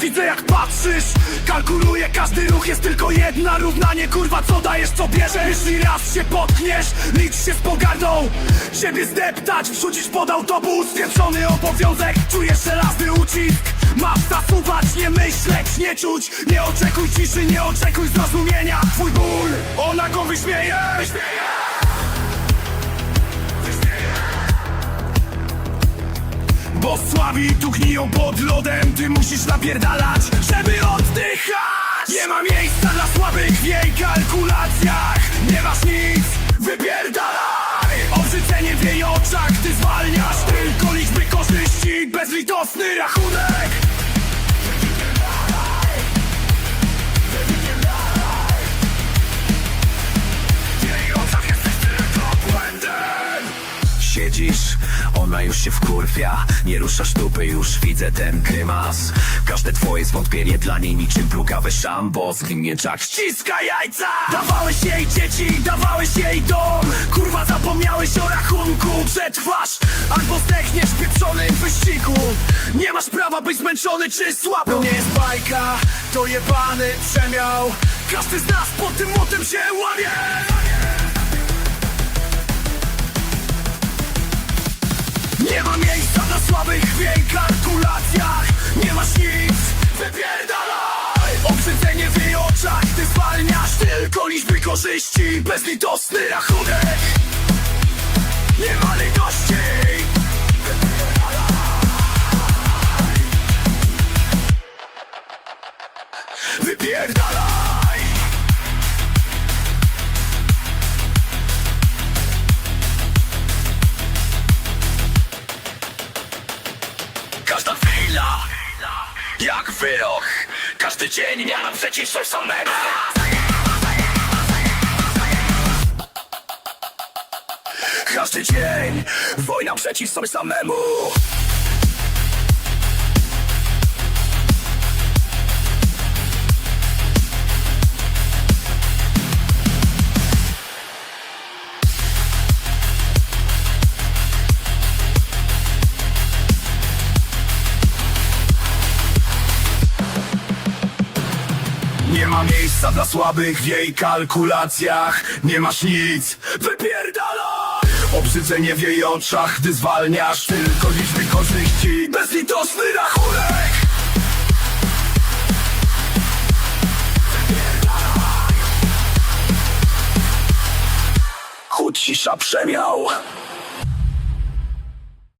widzę jak patrzysz. Kalkuluję każdy ruch, jest tylko jedna. Równanie, kurwa, co dajesz, co bierzesz? Jeśli raz się potkniesz, licz się z pogardą. Siebie zdeptać, wrzucić pod autobus. Pieprzony obowiązek, czujesz żelazny ucisk. Masz zasuwać, nie myśleć, nie czuć. Nie oczekuj ciszy, nie oczekuj zrozumienia. Twój ból, ona go wyśmieje. Wyśmieje słabi tu gniją pod lodem. Ty musisz napierdalać, żeby oddychać. Nie ma miejsca dla słabych w jej kalkulacjach. Nie masz nic, wypierdalaj. Obrzydzenie w jej oczach Ty zwalniasz tylko liczby korzyści. Bezlitosny rachunek Siedzisz, ona już się wkurwia. Nie ruszasz dupy, już widzę ten grymas. Każde twoje zwątpienie dla niej niczym plugawe szambo. Z mieczach ściska jajca! Dawałeś jej dzieci, dawałeś jej dom. Kurwa zapomniałeś o rachunku. Przetrwasz, albo zdechniesz w pieprzonym wyścigu. Nie masz prawa być zmęczony czy słaby To nie jest bajka, to jebany przemiał. Każdy z nas pod tym młotem się łamie jej kalkulacjach Nie masz nic, wypierdalaj! Obrzydzenie w oczach, ty zwalniasz Tylko liczby korzyści, bezlitosny rachunek Nie ma litości. Wypierdalaj! Każda chwila Jak wyrok Każdy dzień nie naprzeciw coś samego. Każdy dzień Wojna przeciw sobie samemu ma miejsca dla słabych w jej kalkulacjach. Nie masz nic, wypierdalaj! Obrzydzenie w jej oczach, gdy zwalniasz Tylko liczby korzyści, bezlitosny rachunek! Chód cisza przemiał